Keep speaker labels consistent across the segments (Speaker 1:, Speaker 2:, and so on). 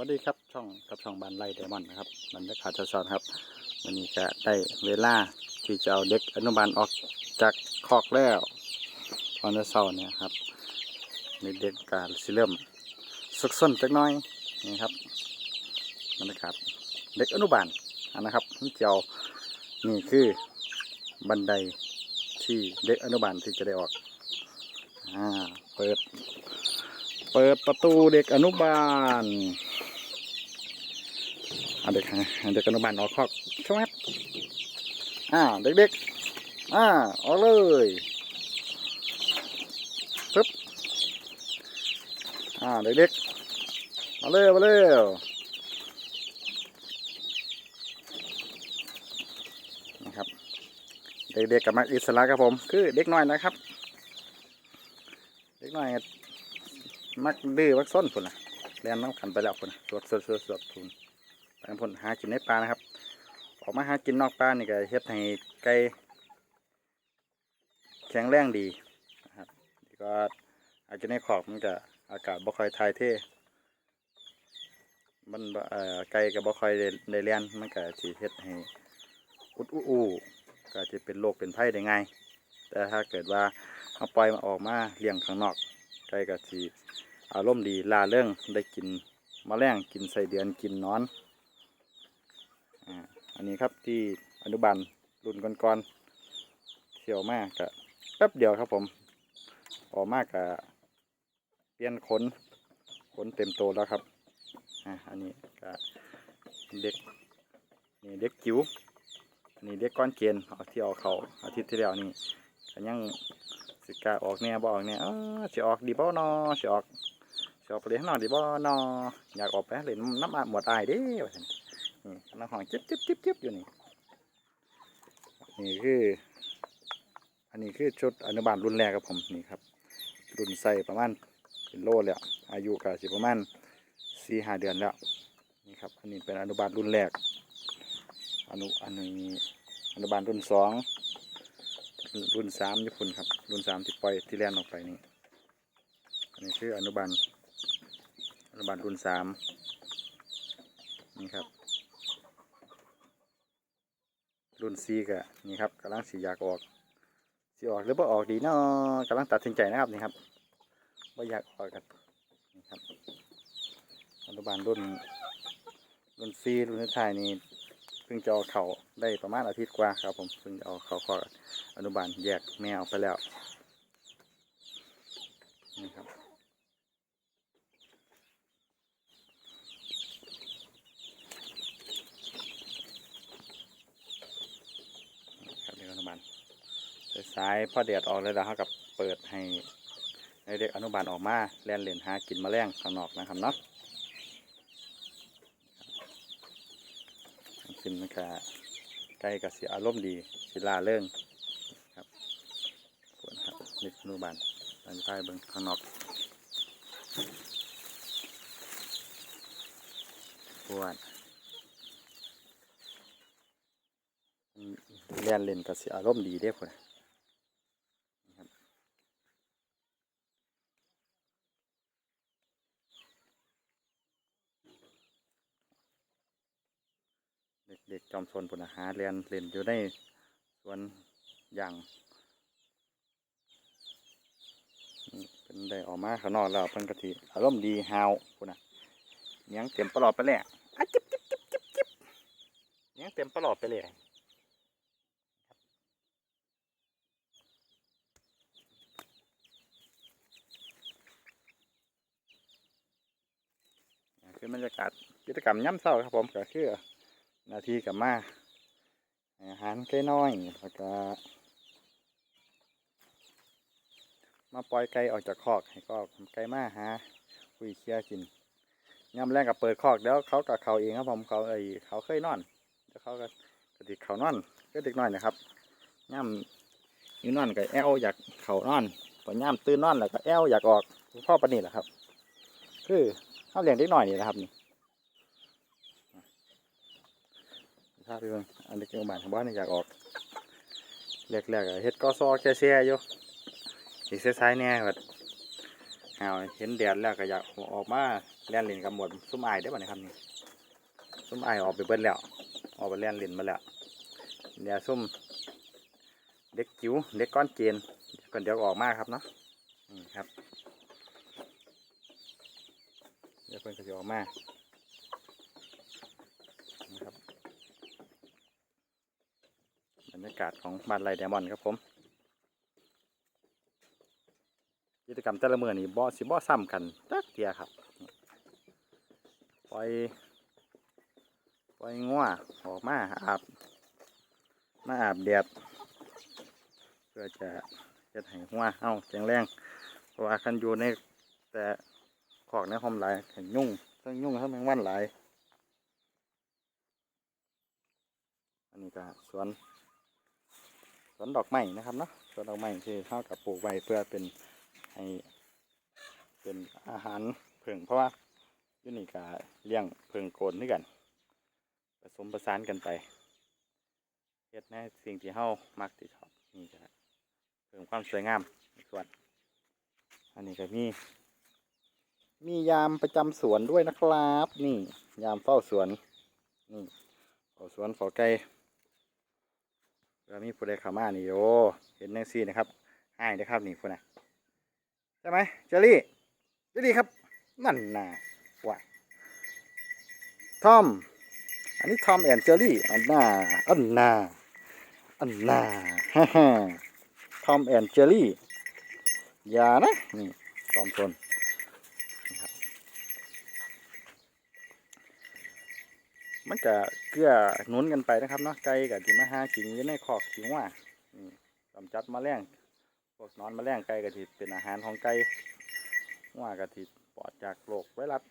Speaker 1: วัสดีครับช่องกับช่องบานไร่ไดมอนด์นะครับบรรยากาศสดๆครับวันนี้ก็ได้เวลาที่จะเอาเด็กอนุบาลออกจากคอกแล้วตอนเช้าเนี่ยครับในเด็กการสิเริ่มสุกซนจักน้อยนี่ครับบรรยากาศเด็กอนุบาลอันนะครับนี่เจ้านี่คือบันไดที่เด็กอนุบาลที่จะได้ออกอ่าเปิดเปิดประตูเด็กอนุบาล เด็กอะเด็กอนุบาลออกคอกใช่ไหมอ่าเด็กๆอ่าออกเลยปึ๊บอ่าเด็กๆมาเร็วมาเร็วนะครับเด็กๆกับมักอิสระครับผมคือเด็กน้อยนะครับ เด็กน้อยมักดื้อมักส้นพุ่นนะเรียนน้ำกันไปแล้วพุ่นนะสวดสวดสวดสวดพุ่น ไปกันพุ่นหากินในป่านะครับ ออกมาหากินนอกป่านี่ก็เฮ็ดให้ไก่แข็งแรงดีนะครับก็อาจจะในขอบมันก็อากาศบ่ค่อยถ่ายเทมันเอ่อไก่ก็บ่ค่อยได้เรียนมันก็สิเฮ็ดให้อุดอู้ก็จะเป็นโรคเป็นไข้ได้ง่ายแต่ถ้าเกิดว่าเอาปล่อยมาออกมาเลี้ยงข้างนอกไก่ก็สิอารมณ์ดีล่าเรื่องได้กินมแมลงกินไส้เดือนกินนอน อันนี้ครับที่อนุบาลรุ่นก่อนๆเที่ยวมากกะแป๊บเดียวครับผม ออกมากกะเปลี่ยนขนขนเต็มโตแล้วครับอ่าอันนี้กะเด็กนี่เด็กจิ๋วอันนี้เด็กก้อนเกณฑ์เอาที่เอาเขาอาทิตย์ที่แล้วนี่ก็ยังสิกาออกเนี่ยบออกเนี่ยเอออกดีบ่นอสิออกสิออกไปเล่นข้างนอกดีบ่นออยากออกไปเล่นน้ำอาบหมดอายเด้ นนี่น้ำหองจิ๊บจิ๊บจิ๊บจิ๊บอยู่นี่นี่คือ อันนี้คือชุดอนุบาลรุ่นแรกครับผมนี่ครับ รุ่นใส่ประมาณเป็นโลแล้วอายุก็สิประมาณสี่ห้าเดือนแล้วนี่ครับอันนี้เป็นอนุบาลรุ่นแรกอนุอันนี้อนุบาลรุ่นสองรุ่นสามญี่ปุ่นครับรุ่นสามที่ปล่อยที่แล่นออกไปนี่อันนี้คืออนุบาลอนุบาลรุ่นสามนี่ครับ รุ่นซีก็นี่ครับกำลังสีอยากออกสีออกหรือว่าออกดีเนาะกำลังตัดสินใจนะครับนี่ครับว่าอยากออกกันนี่ครับอนุบาลรุ่น รุ่นซีรุ่นสุดท้ายนี่เพิ่งจะออกเขาได้ประมาณอาทิตย์กว่าครับผมเพิ่งจะออกเขาคออนุบาลแยกแม่ออกไปแล้วนี่ครับนี่ครับเด็กอนุบาล สายๆพอเดียดออกเลยแล้วเขากับเปิดให้ให้เด็กอนุบาลออกมาแล่นเล่นหากินมแมลงข้างนอกนะครับเนาะกินมันก็ใกล้กับเสียอารมณ์ดีสิลาเรื่องขวดครับเด็กอนุบาลตั้งท้ายเบิ่งข้างนอกขวดเล่นเล่นกับสิอารมณ์ดีเด้พุ่นน่ะนะครับ เด็กจอมซนพุ่นนะหาเรียนเล่นอยู่ในสวนอย่างเป็นได้ออกมาข้างนอกแล้วเพิ่นกะทิอารมณ์ดีฮาวพุ่นน่ะเนียงเต็มตลอดไปเลยอะอะจิบจิบจิบจิบจิบเนียงเต็มตลอดไปเลยคือบรรยากาศกิจกรรมย่ำเศร้าครับผมก็คือ นาทีกับมาอาหารไก่น้อยแล้วก็มาปล่อยไก่ออกจากคอกให้ก็ไก่มาหาคุยเคลียร์กินย่ำแรกกับเปิดคอกแล้วเขากับเขาเองครับผมเขาไอเขาเคยนอนแล้วเขาก็กติเขานอนก็เด็กน้อยนะครับย่ำยู่นอนกับแอลอยากเขานอนพอย่ำตื่นนอนแล้วก็แอลอยากออกพ่อปนี่แหละครับ คือเขาเลี้ยงเด็กน้อยนี่แหละครับนี่ ถ้าพี่เบิ่งอันนี้เกี่ยวกับบ้านของบ้านนี่อยากออกแรกๆอะเฮ็ดกอซอแค่แช่อยู่อีกซ้ายๆเนี่ยแบบเอาเห็นแดดแล้วก็อยากออกมาเล่นเล่นกับหมดซุ้มไอได้ป่ะนี่ครับนี่ซุ้มไอออกไปเบิดแล้ว ออกไปเล่นเล่นมาแล้วเดี๋ยวซุ่มเด็กจิ๋วเด็กก้อนเกณฑ์ก่อนเดี๋ยวออกมาครับเนาะนี่ครับ เดี๋ยวเพิ่นก็จะออกมานะครับบ รยากาศของบ้านไรเดมอนครับผมกิจกรรมแต่ละมือนี่บ่สิบ่ซ้ำกันจักเทียครับปล่อยปล่อยงัวออกมาอาบมาอาบแดดเพื่อจะจะให้หัวเอ้าแข็งแรงเพราะว่าคันอยู่ในแต่ขอกในหองหลายเห็นยุ่งทั้งยุ่งทั้งแมงวันหลายอันนี้ก็สวน สวนดอกไม้นะครับเนาะสวนดอกไม้ที่เข้ากับปลูกไว้เพื่อเป็นให้เป็นอาหารเพิ่งเพราะว่าอยูนี่กาเลี้ยงเพิ่งโกนด้วยกันผสมประสานกันไปเฮ็ดในสิ่งที่เฮามักที่ชอบนี่ก็เพิ่มความสวยงามสวน อันนี้ก็มีมียามประจำสวนด้วยนะครับ นี่ยามเฝ้าสวนนี่เฝ้าสวนเฝ้าไก่ แล้วมีผู้ใดเข้ามานี่โยเห็นแน่ซี่นะครับให้เด้อครับนี่พุ่นน่ะใช่ไหมเจอรี่เจอรี่ครับ นั่นน่ะว่ะทอม อันนี้ทอมแอนเจอรี่อันน่าอันน่าอันน่าฮ่าฮ่าทอมแอนเจอรี่อย่านะนี่จอมชนครับ มันก็เกลือหนุนกันไปนะครับเนาะไก่กับที่มาหากินอยู่ในคอกขิงว่านี่กำจัดมาแมลงพวกนอนมาแมลงไก่กะทิเป็นอาหารของไก่ว่ากะทิปลอดจากโรคไวรัส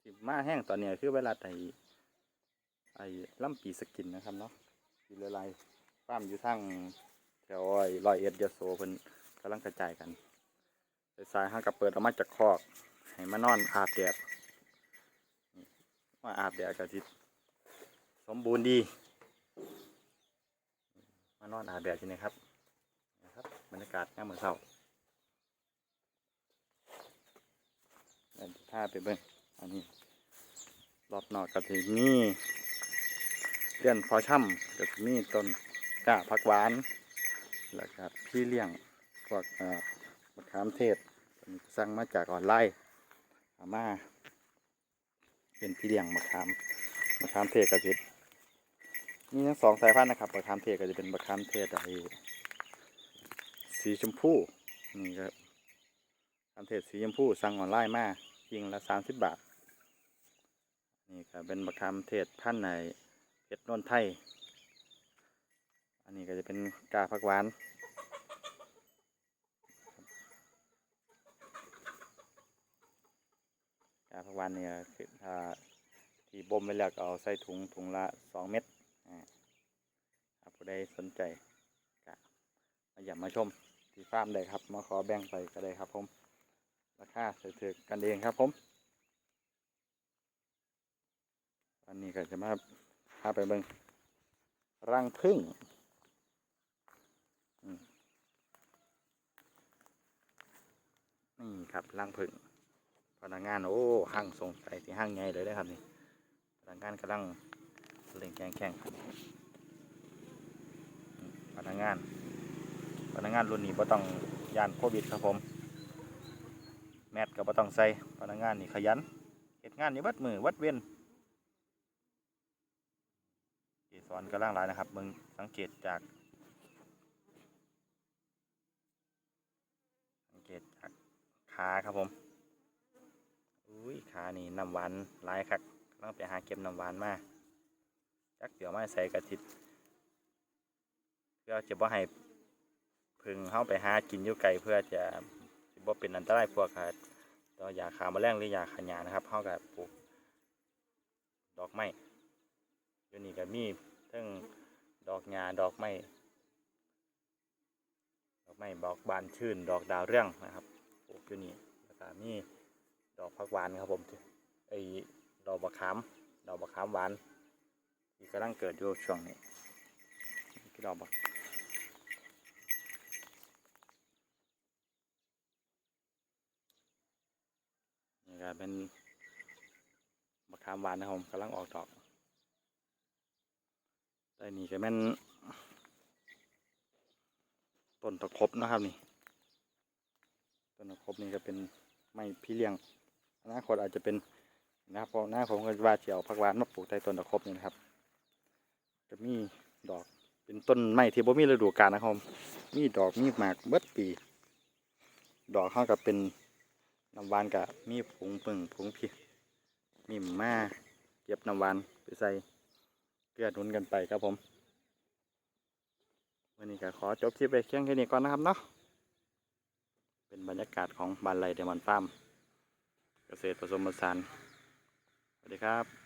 Speaker 1: ที่มาแห้งตอนนี้คือไวรัสไอไอล่ำปีสกินนะครับเนาะทีละลายฟ้ามอยู่ทางแถวไอ้ร้อยเอ็ดยโสเพิ่นกำลังกระจายกันสายห้างกับเปิดออกมาจากคอกให้มานอนอาบแดดว่าอาบแดดกะทิ สมบูรณ์ดี มานอนอาบแดดที่นี่ครับนะครับบรรยากาศงามเหมือนเสาเดินท่าไปเบิ้งอันนี้รอบนอกก็ถึมีเลื่อนพอช่ำก็ถึมีต้นกล้าผักหวานแล้วก็พี่เลี้ยงพวกเอ่อมะขามเทศผมสั่งมาจากออนไลน์อามาเป็นพี่เลี้ยงมะขามมะขามเทศกระติด มีทั้งสองสายพันธุ์นะครับมะขามเทศก็จะเป็นมะขามเทศไอ้สีชมพูนี่ครับทำเทศสีชมพูสั่งออนไลน์มายิงละสามสิบบาทนี่ก็เป็นมะขามเทศพันธุ์ในเพชรนนทไทย อันนี้ก็จะเป็นกาผักหวานกาผักหวานเนี่ยคือถ้าที่บ่มไปแล้วก็เอาใส่ถุงถุงละสองเม็ด ผู้ใดสนใจก็มาอย่ามาชมที่ฟาร์มได้ครับ มาขอแบ่งไปก็ได้ครับผม ราคาถือๆกันเองครับผม อันนี้ก็จะมาพาไปเบิ่งรังพึ่งนี่ครับรังพึ่งพนักงานโอ้ห้างทรงใจที่ห้างใหญ่เลยนะครับนี่พนักงานกำลังเล่นแข่งแข่ง พนักงาน พนักงานรุ่นนี้บ่ต้องยานโควิดครับผม แมทก็บ่ต้องใส่พนักงานนี่ขยันเฮ็ดงานนี่วัดมือวัดเว้นเกสรกำลังหลายนะครับมึงสังเกตจาก สังเกตจากขาครับผมอุ้ยขานี่น้ำหวานหลายครับกำลังไปหาเก็บน้ำหวานมาจักเดี๋ยวมาใส่กระติด พื่อจะบ่ให้พึ่งเข้าไปหากินอยู่ไกลเพื่อจะสิบ่เป็นอันตรายพวกค่ะตัวยาขาแมลงหรือยาขยานะครับเข้ากับปลูกดอกไม้อยู่นี่ก็มีทั้งดอกหญ้าดอกไม้ดอกไม้บอกบานชื่น ดอกดาวเรื่องนะครับปลูกอยู่นี่แล้วก็มีดอกผักหวานครับผมไอ้ดอกบะขามดอกบะขามหวานที่กำลังเกิดอยู่ช่วงนี้นี่ดอกบะ ก็เป็นมะขามหวานนะครับผมกำลังออกดอกแต่นี่ก็แม่นต้นตะครบนะครับนี่ต้นตะครบนี่ก็เป็นไม้พี่เลี้ยงอนาคตอาจจะเป็นนะครับเพราะหน้าผมก็ว่าเจียวผักหวานมาปลูกใต้ต้นตะครบนี่นะครับจะมีดอกเป็นต้นไม้ที่บ่มีฤดูกาลนะครับมีดอกมีหมากเบิดปี ดอกเขากับเป็น น้ำหวานกับมีผงปึ่งผงพี่มีมาเก็บน้ำหวานไปใส่เกลือหนุนกันไปครับผมวันนี้ก็ขอจบคลิปไปเคียงแค่นี้ก่อนนะครับเนาะเป็นบรรยากาศของบานไลเดมอนฟาร์มเกษตรผสมผสานสวัสดีครับ